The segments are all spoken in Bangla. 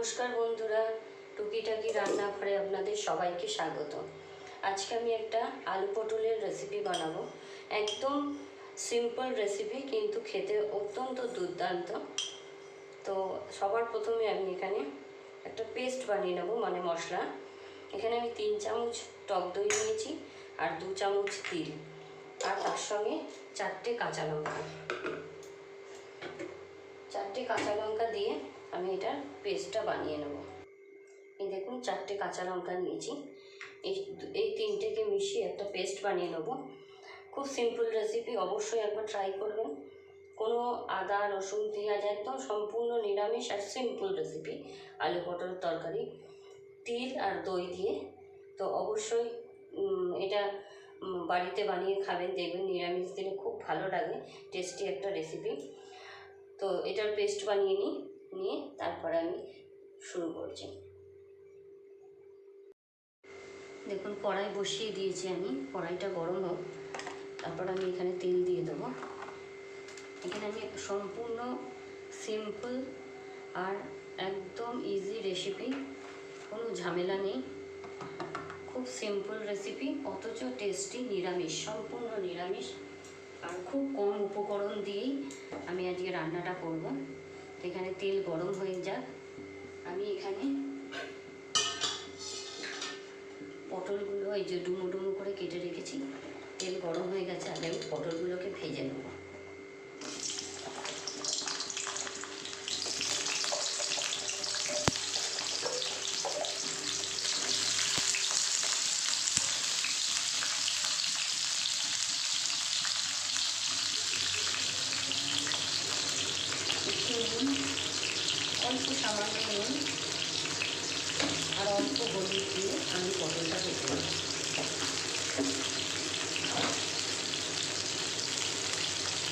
নমস্কার বন্ধুরা, টুকিটাকি রান্নাঘরে আপনাদের সবাইকে স্বাগত। আজকে আমি একটা আলু পটলের রেসিপি বানাবো। একদম সিম্পল রেসিপি কিন্তু খেতে অত্যন্ত দুর্দান্ত। তো সবার প্রথমে আমি এখানে একটা পেস্ট বানিয়ে নেব মানে মশলা। এখানে আমি তিন চামচ টক দই নিয়েছি আর দু চামচ তিল, আর তার সঙ্গে চারটে কাঁচা লঙ্কা। চারটে কাঁচা লঙ্কা দিয়ে আমি এটার পেস্টটা বানিয়ে নেব। এই দেখুন, চারটে কাঁচা লঙ্কা নিয়েছি। এই এই তিনটেকে মিশিয়ে একটা পেস্ট বানিয়ে নেব। খুব সিম্পল রেসিপি অবশ্যই একবার ট্রাই করবেন। কোনো আদা, রসুন, পেঁয়াজ একদম সম্পূর্ণ নিরামিষ আর সিম্পল রেসিপি আলু পটলের তরকারি, তিল আর দই দিয়ে। তো অবশ্যই এটা বাড়িতে বানিয়ে খাবেন, দেখবেন নিরামিষ দিনে খুব ভালো লাগে টেস্টি একটা রেসিপি তো এটার পেস্ট বানিয়ে নিই। নিয়ে তারপরে আমি শুরু করছি। দেখুন, কড়াই বসিয়ে দিয়েছি আমি। কড়াইটা গরম হোক, তারপর আমি এখানে তেল দিয়ে দেবো। এখানে আমি সম্পূর্ণ সিম্পল আর একদম ইজি রেসিপি কোনো ঝামেলা নেই। খুব সিম্পল রেসিপি অথচ টেস্টি নিরামিষ, সম্পূর্ণ নিরামিষ। আর খুব কম উপকরণ দিয়েই আমি আজকে রান্নাটা করব। এখানে তেল গরম হয়ে যাক। আমি এখানে পটলগুলো এই যে ডুমো ডুমো করে কেটে রেখেছি। তেল গরম হয়ে গেছে, আগে আমি পটলগুলোকে ভেজে নেব একটু নুন অল্প সামান্য নুন আর অল্প হলুদ দিয়ে আমি পটলটা ভেজে নেব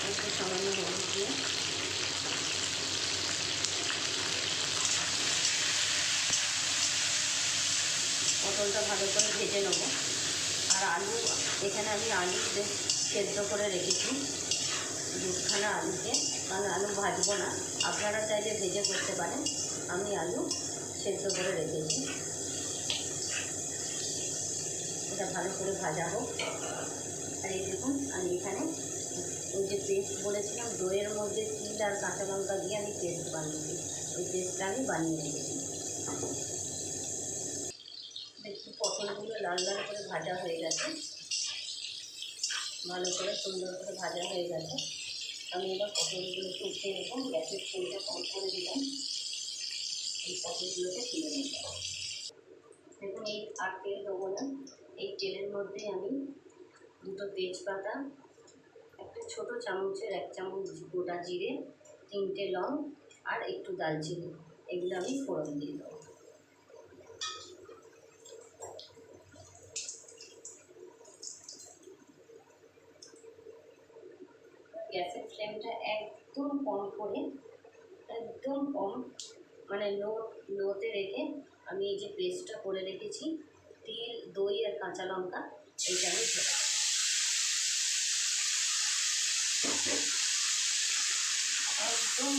অল্প সামান্য হলুদ দিয়ে পটলটা ভালো করে ভেজে নেব আর আলু এখানে আমি আলু সেদ্ধ করে রেখেছি। দুখানা আলুকে। আমি আলু ভাজবো না। আপনারা চাইলে ভেজে করতে পারেন। আমি আলু সেদ্ধ করে রেখেছি। এটা ভালো করে ভাজাবো আর এই দেখুন, আমি এখানে ওই যে পেস্ট বলেছিলাম, দইয়ের মধ্যে তিল আর কাঁচা লঙ্কা দিয়ে আমি পেস্ট বানিয়েছি ওই পেস্টটা আমি বানিয়ে রেখেছি। দেখছি পটলগুলো লাল লাল করে ভাজা হয়ে গেছে। ভালো করে সুন্দর করে ভাজা হয়ে গেছে। আমি এবার পটলগুলোকে উঠিয়ে নেব। গ্যাসের ফুলটা কম করে দিলাম। এই পটলগুলোকে তুলে নিয়ে যাব দেখুন, এই আর তেল দেবো না। এই তেলের মধ্যে আমি দুটো তেজপাতা, একটা ছোট চামচের এক চামচ গোটা জিরে, তিনটে লং, আর একটু দালচিনি এগুলো আমি ফোড়ন দিয়ে দেবো গ্যাসের ফ্লেমটা একদম কম করে, একদম কম মানে লো, লোতে রেখে আমি এই যে পেস্টটা করে রেখেছি, তিল, দই আর কাঁচা লঙ্কা, এইটা আমি। একদম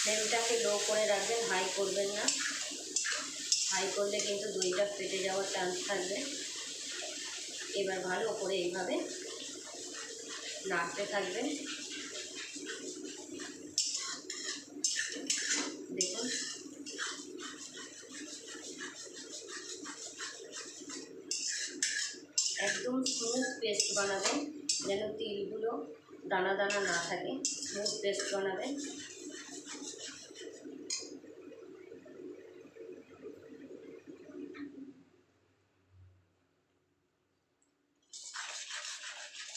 ফ্লেমটাকে লো করে রাখবেন, হাই করবেন না। হাই করলে কিন্তু দইটা ফেটে যাওয়ার চান্স থাকবে। এবার ভালো করে এইভাবে নাড়তে থাকবেন দেখুন একদম স্মুথ পেস্ট বানাবেন যেন তিলগুলো দানা দানা না থাকে স্মুথ পেস্ট বানাবেন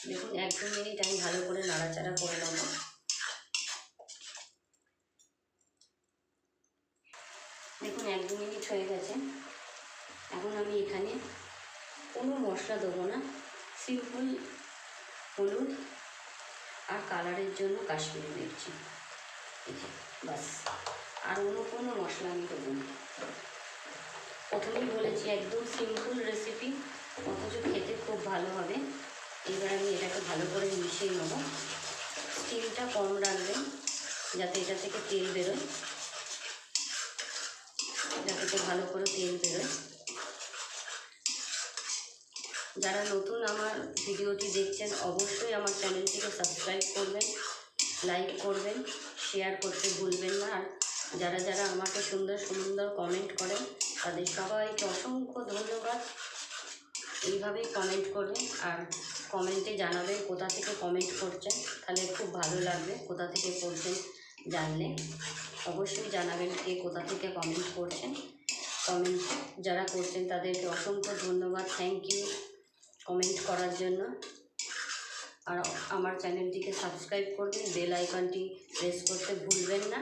দেখুন, এক দু মিনিট আমি ভালো করে নাড়াচাড়া করে নেব। দেখুন, এক দু মিনিট হয়ে গেছে। এখন আমি এখানে কোনো মশলা দেবো না। সিম্পল হলুদ আর কালারের জন্য কাশ্মীরি মির্চি। বাস আর অন্য কোনো মশলা আমি দেবো না। প্রথমেই বলেছি একদম সিম্পল রেসিপি অথচ খেতে খুব ভালো হবে। এবার আমি এটাকে ভালো করে মিশিয়ে নেব। স্টিলটা কম রাখবেন যাতে এটা থেকে তেল বেরোয়। যাতে ভালো করে তেল বেরোয়। যারা নতুন আমার ভিডিওটি দেখছেন, অবশ্যই আমার চ্যানেলটিকে সাবস্ক্রাইব করবেন লাইক করবেন শেয়ার করতে ভুলবেন না। আর যারা যারা আমাকে সুন্দর সুন্দর কমেন্ট করেন, তাদের সবাইকে অসংখ্য ধন্যবাদ। এইভাবেই কমেন্ট করবেন আর কমেন্টে জানাবেন কোথা থেকে কমেন্ট করছেন, তাহলে খুব ভালো লাগবে কোথা থেকে করছেন জানলে। অবশ্যই জানাবেন কে কোথা থেকে কমেন্ট করছেন। কমেন্ট যারা করছেন তাদেরকে অসংখ্য ধন্যবাদ। থ্যাংক ইউ কমেন্ট করার জন্য। আর আমার চ্যানেলটিকে সাবস্ক্রাইব করবেন বেল আইকনটি প্রেস করতে ভুলবেন না।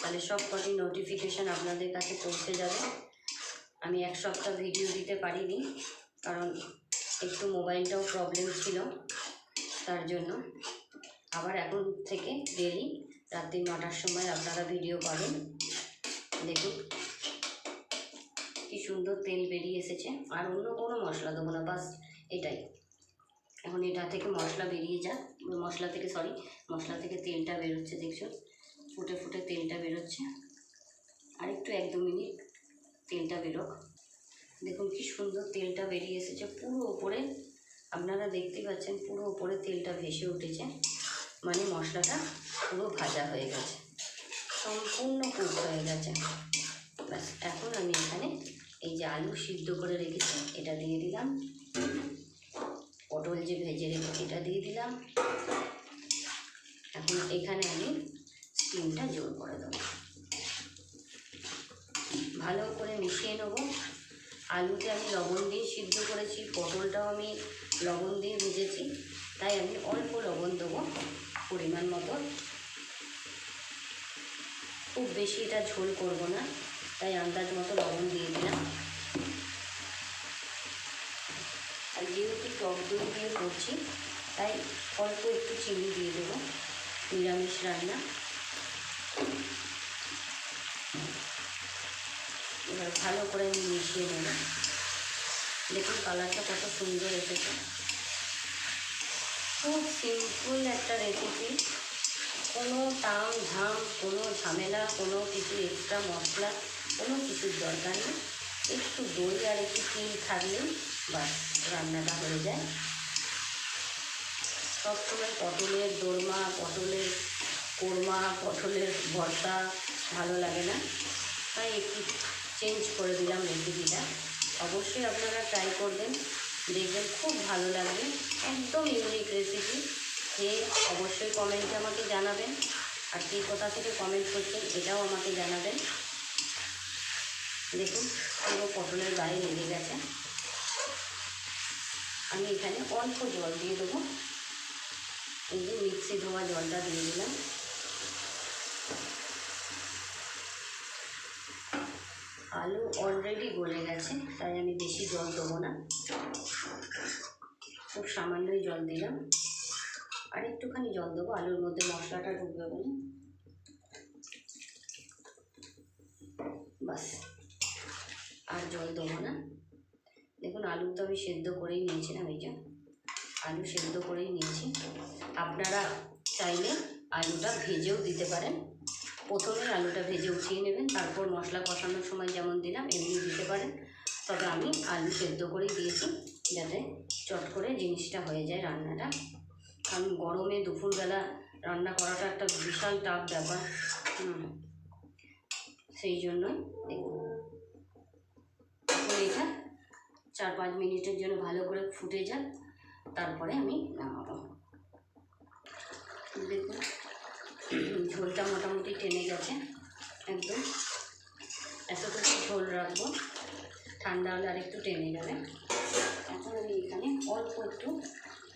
তাহলে সব কটি নোটিফিকেশান আপনাদের কাছে পৌঁছে যাবে। আমি এক সপ্তাহ ভিডিও দিতে পারিনি, কারণ একটু মোবাইলটাও প্রবলেম ছিল তার জন্য। আবার এখন থেকে ডেলি রাত্রি নটার সময় আপনারা ভিডিও পাবেন। দেখুন, কি সুন্দর তেল বেরিয়ে এসেছে। আর অন্য কোনো মশলা দেবো না, বাস এটাই। এখন এটা থেকে মশলা বেরিয়ে যাক মশলা থেকে সরি মশলা থেকে তেলটা বেরোচ্ছে, দেখছ? ফুটে ফুটে তেলটা বেরোচ্ছে। আর একটু এক দু মিনিট তেলটা বেরোক। দেখুন কি সুন্দর তেলটা বেরিয়ে এসেছে, পুরো ওপরে, আপনারা দেখতে পাচ্ছেন, পুরো ওপরে তেলটা ভেসে উঠেছে। মানে মশলাটা পুরো ভাজা হয়ে গেছে, সম্পূর্ণ কুক হয়ে গেছে। ব্যাস, এখন আমি এখানে এই যে আলু সিদ্ধ করে রেখেছি, এটা দিয়ে দিলাম। পটল যে ভেজে রেখেছি এটা দিয়ে দিলাম। এখন এখানে আমি স্টিমটা জোর করে দেবো। ভালো করে মিশিয়ে নেব। আলুতে আমি লবণ দিয়ে সিদ্ধ করেছি, পটলটাও আমি লবণ দিয়ে ভেজেছি, তাই আমি অল্প লবণ দেবো পরিমাণ মতো। খুব বেশি এটা ঝোল করব না, তাই আন্দাজ মতো লবণ দিয়ে দিলাম আর যেহেতু টক দই দিয়ে করছি। তাই অল্প একটু চিনি দিয়ে দেবো। নিরামিষ রান্না। এবার ভালো করে আমি মিশিয়ে নেব। দেখুন কালারটা কত সুন্দর এসেছে। খুব সিম্পল একটা রেসিপি কোনো তাম ঝাম কোনো ঝামেলা, কোনো কিছু এক্সট্রা মশলা, কোনো কিছুর দরকার নেই। একটু দই আর একটু তিল থাকলেই বাস, রান্নাটা হয়ে যায়। সবসময় পটলের দোরমা, পটলের কোরমা, পটলের ভর্তা ভালো লাগে না। তাই একটু চেঞ্জ করে দিলাম রেসিপিটা অবশ্যই আপনারা ট্রাই করবেন, দেখবেন খুব ভালো লাগবে। একদম ইউনিক রেসিপি খেয়ে অবশ্যই কমেন্টে আমাকে জানাবেন। আর কে কোথা থেকে কমেন্ট করছেন এটাও আমাকে জানাবেন। দেখুন, পুরো পটলের গায়ে লেগে গেছে। আমি এখানে অল্প জল দিয়ে দেবো। এই যে মিক্সি ধোয়া জলটা দিয়ে দিলাম। আলু অলরেডি গলে গেছে, তাই আমি বেশি জল দেবো না। খুব সামান্যই জল দিলাম। আর একটুখানি জল দেবো, আলুর মধ্যে মশলাটা ঢুকবে বলে। বাস। আর জল দেবো না। দেখুন আলু তো আমি সেদ্ধ করেই নিয়েছিলাম, এই যে। আলু সেদ্ধ করেই নিয়েছি। আপনারা চাইলে আলুটা ভেজেও দিতে পারেন। প্রথমে আলুটা ভেজে উঠিয়ে নেবেন, তারপর মশলা কষানোর সময় যেমন দিলাম, এমনি দিতে পারেন। তবে আমি আলু সেদ্ধ করেই দিয়েছি, যাতে চট করে জিনিসটা হয়ে যায় রান্নাটা। কারণ গরমে দুপুরবেলা রান্না করাটা একটা বিশাল টাফ ব্যাপার। সেই জন্যই দেখুন এখন এটা চার পাঁচ মিনিটের জন্য ভালো করে ফুটে যাক, তারপরে আমি নামাবো। দেখুন, ঝোলটা মোটামুটি টেনে গেছে, একদম। এতটুকু ঝোল রাখব, ঠান্ডা হলে আর একটু টেনে যাবে। এখন আমি এখানে অল্প একটু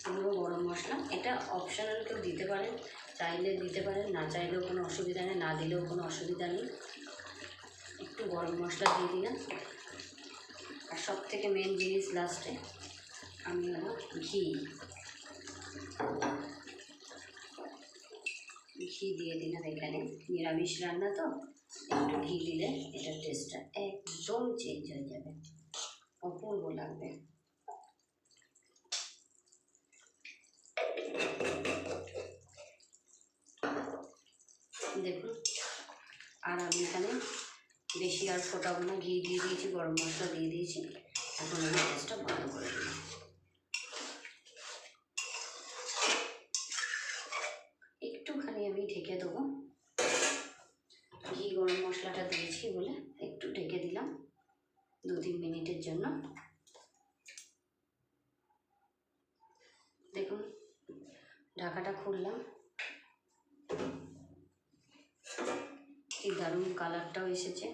গুঁড়ো গরম মশলা, এটা অপশনাল কেউ দিতে পারেন চাইলে দিতে পারেন না চাইলেও কোনো অসুবিধা নেই, না দিলেও কোনো অসুবিধা নেই। একটু গরম মশলা দিয়ে দিলাম। আর সব থেকে মেন জিনিস লাস্টে আমি নেব ঘি। ঘি দিয়ে দিলাম এখানে নিরামিষ রান্না তো, একটু ঘি দিলে এটার টেস্টটা একদম চেঞ্জ হয়ে যাবে। অপূর্ব লাগবে। দেখুন, আর আমি এখানে বেশি আর ফোটাবো না ঘি দিয়ে দিয়েছি, গরম মশলা দিয়ে দিয়েছি। এখন আমি গ্যাসটা বন্ধ করে দিলাম। একটুখানি আমি ঢেকে দেবো। ঘি, গরম মশলাটা দিয়েছি বলে একটু ঢেকে দিলাম দু তিন মিনিটের জন্য। দেখুন, ঢাকাটা খুললাম কি দারুণ কালারটাও এসেছে।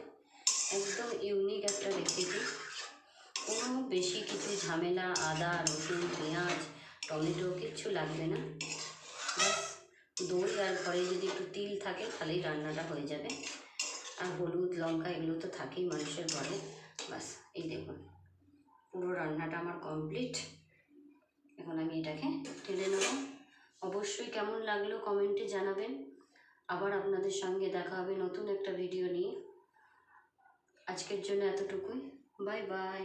একদম ইউনিক একটা রেসিপি কোনো বেশি কিছু ঝামেলা, আদা, রসুন, পেঁয়াজ, টমেটো কিচ্ছু লাগবে না। ব্যাস, দই আর ঘরে যদি একটু তিল থাকে তাহলেই রান্নাটা হয়ে যাবে। আর হলুদ, লঙ্কা এগুলো তো থাকেই মানুষের ঘরে। বাস এই দেখুন, পুরো রান্নাটা আমার কমপ্লিট এখন আমি এটাকে ঢেলে নেব। অবশ্যই কেমন লাগল কমেন্টে জানাবেন। আবার আপনাদের সঙ্গে দেখা হবে নতুন একটা ভিডিও নিয়ে। আজকের জন্য এতটুকুই। Bye bye